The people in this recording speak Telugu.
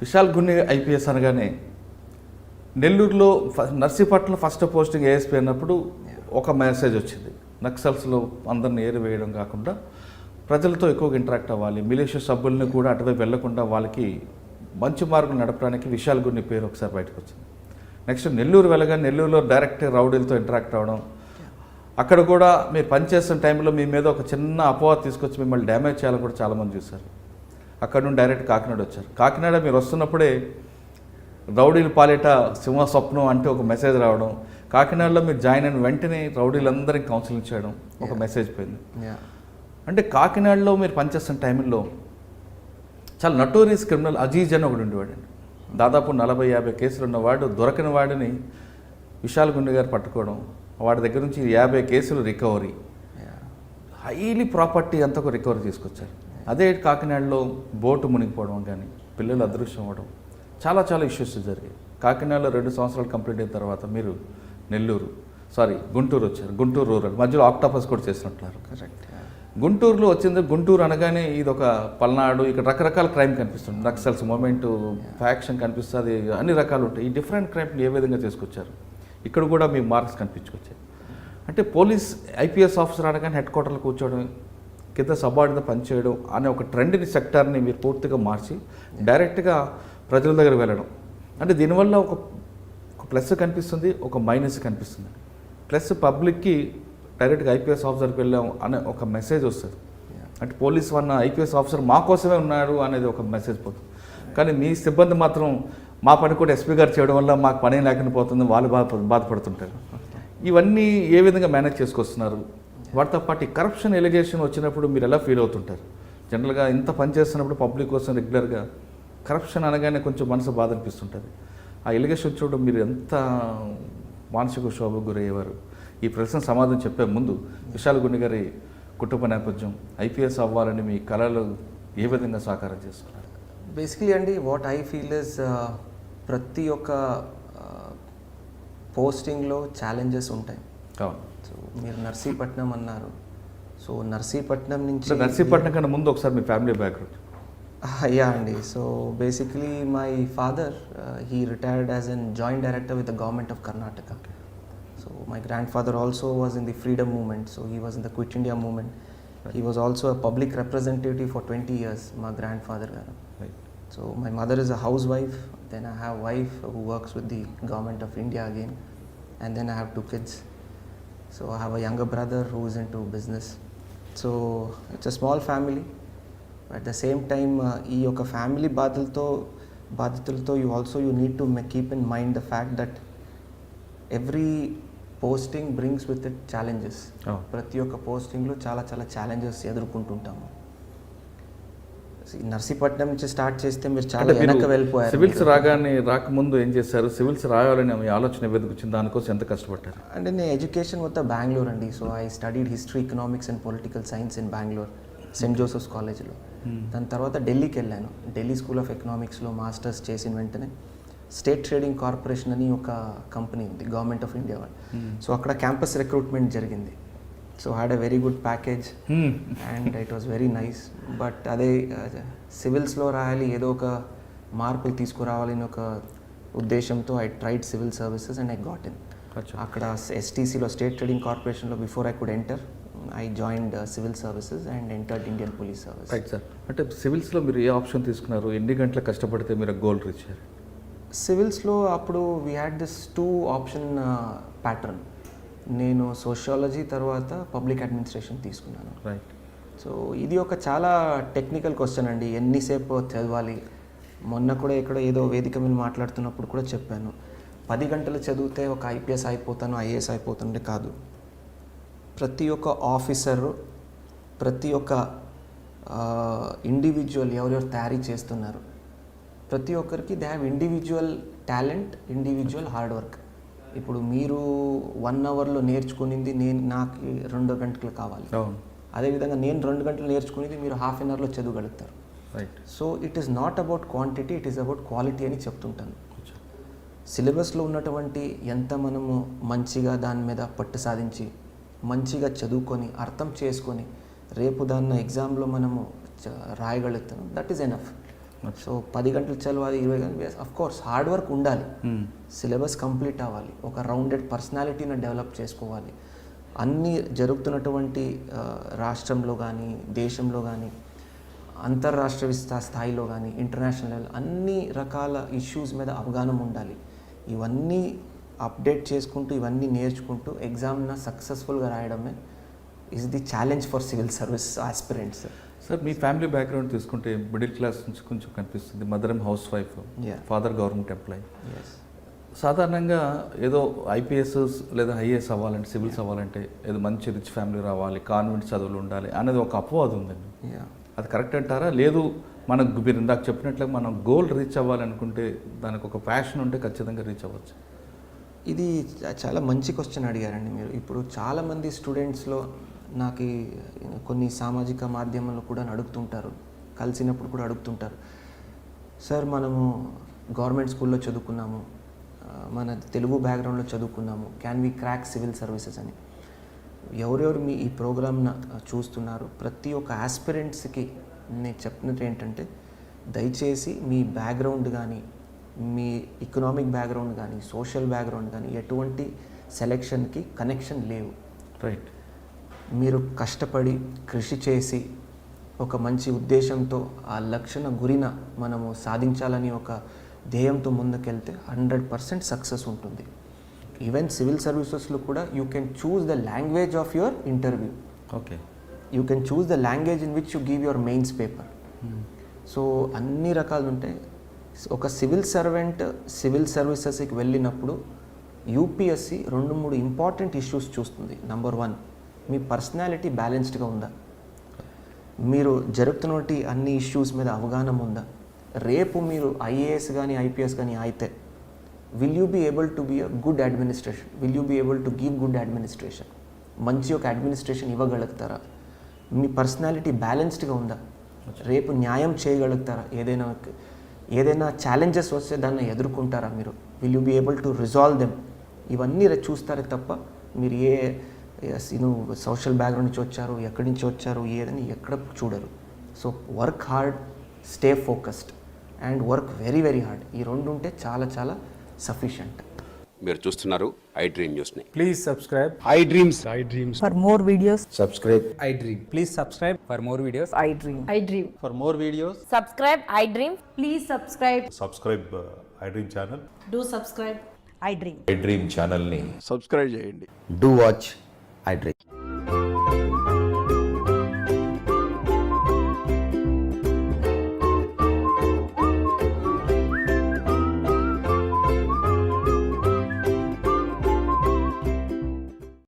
విశాల్ గున్ని ఐపీఎస్ అనగానే నెల్లూరులో ఫ- నర్సీపట్నం ఫస్ట్ పోస్టింగ్ ఏఎస్పీ అన్నప్పుడు ఒక మెసేజ్ వచ్చింది. నక్సల్స్లో అందరిని ఏరివేయడం కాకుండా ప్రజలతో ఎక్కువగా ఇంటరాక్ట్ అవ్వాలి. మిలిషియా సభ్యుల్ని కూడా అటువైపు వెళ్ళకుండా వాళ్ళకి మంచి మార్గం నడపడానికి విశాల్ గున్ని పేరు ఒకసారి బయటకు వచ్చింది. నెక్స్ట్ నెల్లూరు వెళ్ళగానే నెల్లూరులో డైరెక్ట్ రౌడీలతో ఇంటరాక్ట్ అవ్వడం. అక్కడ కూడా మీరు పనిచేస్తున్న టైంలో మీ మీద ఒక చిన్న అపోహ తీసుకొచ్చి మిమ్మల్ని డ్యామేజ్ చేయాలని కూడా చాలామంది చూశారు. అక్కడ నుండి డైరెక్ట్ కాకినాడ వచ్చారు. కాకినాడ మీరు వస్తున్నప్పుడే రౌడీలు పాలిట సింహ స్వప్నం అంటే ఒక మెసేజ్ రావడం కాకినాడలో మీరు జాయిన్ అయిన వెంటనే రౌడీలందరికీ కౌన్సిలింగ్ చేయడం ఒక మెసేజ్ పోయింది. అంటే కాకినాడలో మీరు పనిచేస్తున్న టైంలో చాలా నటోరియస్ క్రిమినల్ అజీజ్ అని ఒకడు ఉండేవాడండి. దాదాపు నలభై యాభై కేసులు ఉన్నవాడు దొరకని వాడిని విశాల్ గుండె గారు పట్టుకోవడం వాడి దగ్గర నుంచి యాభై కేసులు రికవరీ. హైలీ ప్రాపర్టీ అంతా రికవరీ తీసుకొచ్చారు. అదే కాకినాడలో బోటు మునిగిపోవడం కానీ పిల్లలు అదృశ్యం అవ్వడం చాలా చాలా ఇష్యూస్ జరిగాయి. కాకినాడలో రెండు సంవత్సరాలు కంప్లీట్ అయిన తర్వాత మీరు నెల్లూరు సారీ గుంటూరు వచ్చారు. గుంటూరు రూరల్ మధ్యలో ఆక్టాపస్ కూడా చేసినట్టున్నారు. కరెక్ట్ గుంటూరులో వచ్చింది గుంటూరు అనగానే ఇది ఒక పల్నాడు ఇక్కడ రకరకాల క్రైమ్ కనిపిస్తుంది. నక్సల్స్ మూమెంట్ ఫ్యాక్షన్ కనిపిస్తుంది అన్ని రకాలు ఉంటాయి. ఈ డిఫరెంట్ క్రైమ్ని ఏ విధంగా తీసుకొచ్చారు ఇక్కడ కూడా మీ మార్క్స్ కనిపించుకొచ్చాయి. అంటే పోలీస్ ఐపీఎస్ ఆఫీసర్ అనగానే హెడ్ క్వార్టర్లో కూర్చోవడం కింద సబార్డిన పనిచేయడం అనే ఒక ట్రెండ్ని సెక్టార్ని మీరు పూర్తిగా మార్చి డైరెక్ట్గా ప్రజల దగ్గర వెళ్ళడం. అంటే దీనివల్ల ఒక ప్లస్ కనిపిస్తుంది ఒక మైనస్ కనిపిస్తుంది. ప్లస్ పబ్లిక్కి డైరెక్ట్గా ఐపీఎస్ ఆఫీసర్కి వెళ్ళాం అనే ఒక మెసేజ్ వస్తుంది. అంటే పోలీస్ వన్న ఐపీఎస్ ఆఫీసర్ మా కోసమే ఉన్నాడు అనేది ఒక మెసేజ్ పోతుంది. కానీ మీ సిబ్బంది మాత్రం మా పని కూడా ఎస్పీ గారు చేయడం వల్ల మాకు పని లేకుండా పోతుంది వాళ్ళు బాధ బాధపడుతుంటారు. ఇవన్నీ ఏ విధంగా మేనేజ్ చేసుకొస్తున్నారు? వాటితో పాటు కరప్షన్ ఎలిగేషన్ వచ్చినప్పుడు మీరు ఎలా ఫీల్ అవుతుంటారు? జనరల్గా ఇంత పని చేస్తున్నప్పుడు పబ్లిక్ కోసం రెగ్యులర్గా కరప్షన్ అనగానే కొంచెం మనసు బాధ అనిపిస్తుంటుంది. ఆ ఎలిగేషన్ చూడడం మీరు ఎంత మానసిక శోభకు గురయ్యేవారు? ఈ ప్రశ్న సమాధానం చెప్పే ముందు విశాల్ గుండె గారి కుటుంబ నేపథ్యం ఐపీఎస్ అవ్వాలని మీ కళలు ఏ విధంగా సాకారం చేస్తున్నారు బేసికలీ అండి వాట్ ఐ ఫీల్ ఇస్ ప్రతి ఒక్క పోస్టింగ్లో ఛాలెంజెస్ ఉంటాయి. అవును. మీరు నర్సీపట్నం అన్నారు. సో నర్సీపట్నం నుంచి సో నర్సీపట్నం కన్నా ముందు ఒకసారి మీ ఫ్యామిలీ బ్యాక్గ్రౌండ్. యా అండి so basically my father he retired as an joint director with the government of Karnataka so my grand father also was in the freedom movement so he was in the quit India movement he was also a public representative for twenty years మా గ్రాండ్ ఫాదర్ గారు So my mother is a housewife. Then I have wife who works with the government of India again, and then I have two kids. So I have a younger brother who is into business. So it's a small family. But at the same time, uh, ఈ యొక్క ఫ్యామిలీ బాధలతో బాధితులతో you also you need to keep in mind the fact that every posting brings with it challenges. ప్రతి ఒక్క పోస్టింగ్లో చాలా చాలా ఛాలెంజెస్ ఎదుర్కొంటుంటాము నర్సీపట్నం నుంచి స్టార్ట్ చేస్తే మీరు చాలా వెనక్కి వెళ్ళిపోయారు సివిల్స్ రాగానే రాకముందు ఏం చేశారు? సివిల్స్ రాయాలని మీ ఆలోచన ఏదైతే వచ్చింది? దానికోసం ఎంత కష్టపడ్డారు? అంటే నేను ఎడ్యుకేషన్ మొత్తం బెంగళూరు అండి. So I studied history economics and political science in Bengaluru Saint Joseph's కాలేజ్లో. దాని తర్వాత ఢిల్లీకి వెళ్ళాను. ఢిల్లీ స్కూల్ ఆఫ్ ఎకనామిక్స్లో మాస్టర్స్ చేసిన వెంటనే స్టేట్ ట్రేడింగ్ కార్పొరేషన్ అని ఒక కంపెనీ ఉంది గవర్నమెంట్ ఆఫ్ ఇండియా వాళ్ళు. సో అక్కడ క్యాంపస్ రిక్రూట్మెంట్ జరిగింది. So had a very good package. And it was very nice but అదే సివిల్స్లో రాయాలి ఏదో ఒక మార్పులు తీసుకురావాలని ఒక ఉద్దేశంతో I tried civil services and I got in. అక్కడ ఎస్టీసీలో స్టేట్ ట్రేడింగ్ కార్పొరేషన్లో before I could enter I joined civil services and entered Indian police service right sir అంటే సివిల్స్లో మీరు ఏ ఆప్షన్ తీసుకున్నారు? ఎన్ని గంటలు కష్టపడితే మీరు గోల్ రీచ్ అయ్యారు? సివిల్స్లో అప్పుడు we had this two option pattern నేను సోషియాలజీ తర్వాత పబ్లిక్ అడ్మినిస్ట్రేషన్ తీసుకున్నాను. రైట్ సో ఇది ఒక చాలా టెక్నికల్ క్వశ్చన్ అండి. ఎన్నిసేపు చదవాలి? మొన్న కూడా ఇక్కడ ఏదో వేదిక మీద మాట్లాడుతున్నప్పుడు కూడా చెప్పాను. పది గంటలు చదివితే ఒక ఐపీఎస్ అయిపోతాను ఐఏఎస్ అయిపోతుండే కాదు. ప్రతి ఒక్క ఆఫీసరు ప్రతి ఒక్క ఇండివిజువల్ ఎవరెవరు తయారీ చేస్తున్నారు? ప్రతి ఒక్కరికి they have individual talent individual hard work. ఇప్పుడు మీరు వన్ అవర్లో నేర్చుకునింది నేను నాకు రెండు గంటలు కావాలి. అదేవిధంగా నేను రెండు గంటలు నేర్చుకునేది మీరు హాఫ్ అన్ అవర్లో చదవగలుగుతారు right so it is not about quantity it is about quality అని చెప్తుంటాను. సిలబస్లో ఉన్నటువంటి ఎంత మనము మంచిగా దాని మీద పట్టు సాధించి మంచిగా చదువుకొని అర్థం చేసుకొని రేపు దాన్ని ఎగ్జామ్లో మనము రాయగలుగుతాం దట్ ఈస్ ఎనఫ్ సో పది గంటలు చదవాలి ఇరవై గంటలు అఫ్ కోర్స్ హార్డ్ వర్క్ ఉండాలి. Hmm. సిలబస్ కంప్లీట్ అవ్వాలి. ఒక రౌండెడ్ పర్సనాలిటీని డెవలప్ చేసుకోవాలి. అన్ని జరుగుతున్నటువంటి రాష్ట్రంలో కానీ దేశంలో కానీ అంతర్రాష్ట్ర విస్తా స్థాయిలో కానీ ఇంటర్నేషనల్ లెవెల్ అన్ని రకాల ఇష్యూస్ మీద అవగాహన ఉండాలి. ఇవన్నీ అప్డేట్ చేసుకుంటూ ఇవన్నీ నేర్చుకుంటూ ఎగ్జామ్న సక్సెస్ఫుల్గా రాయడమే is the challenge for civil service aspirants sir me family background తీసుకుంటే మిడిల్ క్లాస్ నుంచి కొంచెం కనిపిస్తుంది. Mother housewife. Father government employee. సాధారణంగా ఏదో ఐపీఎస్ లేదా ఐఏఎస్ అవ్వాలంటే సివిల్స్ అవ్వాలంటే ఏదో మంచి రిచ్ ఫ్యామిలీ రావాలి కాన్వెంట్ చదువులు ఉండాలి అనేది ఒక అపవాదం ఉందండి యా అది కరెక్ట్ అంటారా? లేదు మనకు మీరు ఇందాక చెప్పినట్లుగా మనం గోల్ రీచ్ అవ్వాలనుకుంటే దానికి ఒక ప్యాషన్ ఉంటే ఖచ్చితంగా రీచ్ అవ్వచ్చు. ఇది చాలా మంచి క్వశ్చన్ అడిగారండి మీరు. ఇప్పుడు చాలామంది స్టూడెంట్స్లో నాకు కొన్ని సామాజిక మాధ్యమాలు కూడా అడుగుతుంటారు కలిసినప్పుడు కూడా అడుగుతుంటారు. సార్ మనము గవర్నమెంట్ స్కూల్లో చదువుకున్నాము. మన తెలుగు బ్యాక్గ్రౌండ్లో చదువుకున్నాము. Can we crack civil services అని. ఎవరెవరు మీ ఈ ప్రోగ్రామ్న చూస్తున్నారు? ప్రతి ఒక్క ఆస్పిరెంట్స్కి నేను చెప్పినట్టు ఏంటంటే దయచేసి మీ బ్యాక్గ్రౌండ్ కానీ మీ ఎకనామిక్ బ్యాక్గ్రౌండ్ కానీ సోషల్ బ్యాక్గ్రౌండ్ కానీ ఎటువంటి సెలెక్షన్కి కనెక్షన్ లేవు. రైట్. మీరు కష్టపడి కృషి చేసి ఒక మంచి ఉద్దేశంతో ఆ లక్షణ గురిన మనము సాధించాలని ఒక ధ్యేయంతో ముందుకెళ్తే హండ్రెడ్ పర్సెంట్ సక్సెస్ ఉంటుంది. ఈవెన్ సివిల్ సర్వీసెస్లో కూడా you can choose the language of your interview okay you can choose the language in which you give your mains paper so అన్ని రకాలు ఉంటాయి. ఒక సివిల్ సర్వెంట్ సివిల్ సర్వీసెస్కి వెళ్ళినప్పుడు యూపీఎస్సి రెండు మూడు ఇంపార్టెంట్ ఇష్యూస్ చూస్తుంది. నంబర్ వన్ మీ పర్సనాలిటీ బ్యాలెన్స్డ్గా ఉందా? మీరు జరుగుతున్నటువంటి అన్ని ఇష్యూస్ మీద అవగాహన ఉందా? రేపు మీరు ఐఏఎస్ కానీ ఐపీఎస్ కానీ అయితే will you be able to be a good administration will you be able to give good administration మంచి ఒక అడ్మినిస్ట్రేషన్ ఇవ్వగలుగుతారా? మీ పర్సనాలిటీ బ్యాలెన్స్డ్గా ఉందా? రేపు న్యాయం చేయగలుగుతారా? ఏదైనా ఏదైనా ఛాలెంజెస్ వస్తే దాన్ని ఎదుర్కొంటారా మీరు? Will you be able to resolve them ఇవన్నీ చూస్తారే తప్ప మీరు ఏ నువ్వు సోషల్ బ్యాక్గ్రౌండ్ నుంచి వచ్చారు ఎక్కడి నుంచి వచ్చారు ఏదని ఎక్కడ చూడరు. So work hard stay focused and work very very hard ఈ రెండు ఉంటే చాలా చాలా సఫిషియంట్ మీరు చూస్తున్నారు ఐ డ్రీమ్ న్యూస్ని. Please subscribe I dreams I dreams for more videos subscribe I dream please subscribe for more videos I dream I dream for more videos subscribe I dream please subscribe subscribe I dream channel do subscribe I dream I dream ఛానల్ని సబ్స్క్రైబ్ చేయండి. Do watch I drink.